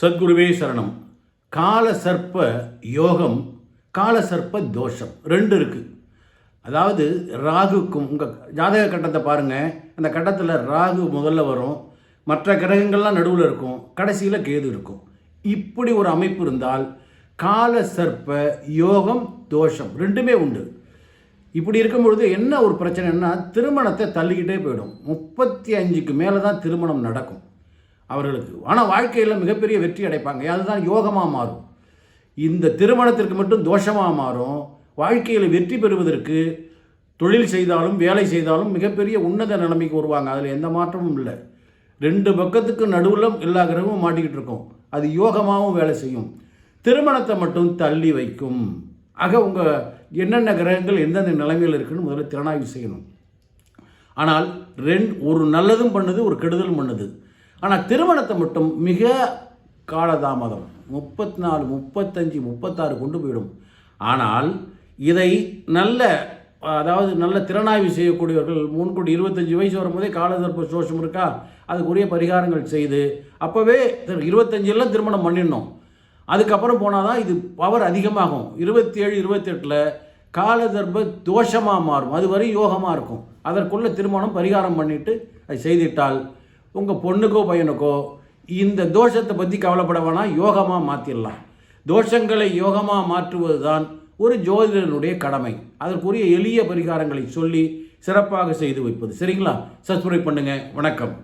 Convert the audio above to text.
சத்குருவே சரணம். கால சர்ப்ப யோகம் கால சர்ப்ப தோஷம். ரெண்டு இருக்குது அதாவது ராகுக்கும் உங்கள் ஜாதக கட்டத்தை பாருங்கள் அந்த கட்டத்தில் ராகு முதல்ல வரும். மற்ற கிரகங்கள்லாம் நடுவில் இருக்கும். கடைசியில் கேது இருக்கும். இப்படி ஒரு அமைப்பு இருந்தால் கால சர்ப்ப யோகம் தோஷம் ரெண்டுமே உண்டு. இப்படி இருக்கும் பொழுது என்ன ஒரு பிரச்சனைன்னா திருமணத்தை தள்ளிக்கிட்டே போயிடும். முப்பத்தி அஞ்சுக்கு மேலே தான் திருமணம் நடக்கும். அவர்களுக்கு. ஆனால் வாழ்க்கையில் மிகப்பெரிய வெற்றி அடைப்பாங்க. அதுதான் யோகமாக மாறும். இந்த திருமணத்திற்கு மட்டும் தோஷமாக மாறும். வாழ்க்கையில் வெற்றி பெறுவதற்கு தொழில் செய்தாலும் வேலை செய்தாலும் மிகப்பெரிய உன்னத நிலைமைக்கு வருவாங்க. அதில் எந்த மாற்றமும் இல்லை. ரெண்டு பக்கத்துக்கு நடுவில் எல்லா கிரகமும் மாட்டிக்கிட்டு இருக்கும். அது யோகமாகவும் வேலை செய்யும். திருமணத்தை மட்டும் தள்ளி வைக்கும். ஆக உங்கள் என்னென்ன கிரகங்கள் எந்தெந்த நிலைமையில் இருக்குன்னு முதல்ல திறனாய்வு செய்யணும். ஆனால் ரெண் ஒரு நல்லதும் பண்ணுது ஒரு கெடுதலும் பண்ணுது. ஆனால் திருமணத்தை மட்டும் மிக காலதாமதம். முப்பத்தி நாலு முப்பத்தஞ்சு முப்பத்தாறு கொண்டு போயிடும். ஆனால் இதை நல்ல அதாவது நல்ல திறனாய்வு செய்யக்கூடியவர்கள் முன்கூட்டி இருபத்தஞ்சி வயசு வரும்போதே காலதர்ப்ப சோஷம் இருக்கா? அதுக்குரிய பரிகாரங்கள் செய்து அப்போவே இருபத்தஞ்சில் திருமணம் பண்ணிடணும். அதுக்கப்புறம் போனால் தான் இது பவர் அதிகமாகும். இருபத்தி ஏழு இருபத்தெட்டில் காலதர்ப்ப தோஷமாக மாறும். அது வரை யோகமாக இருக்கும். அதற்குள்ளே திருமணம் பரிகாரம் பண்ணிவிட்டு அதை செய்திட்டால் உங்கள் பொண்ணுக்கோ பையனுக்கோ இந்த தோஷத்தை பற்றி கவலைப்பட வேணாம் யோகமாக மாற்றிடலாம் தோஷங்களை யோகமாக மாற்றுவது தான் ஒரு ஜோதிடனுடைய கடமை. அதற்குரிய எளிய பரிகாரங்களை சொல்லி சிறப்பாக செய்து வைப்பது. சரிங்களா? சப்ஸ்கிரைப் பண்ணுங்கள் வணக்கம்.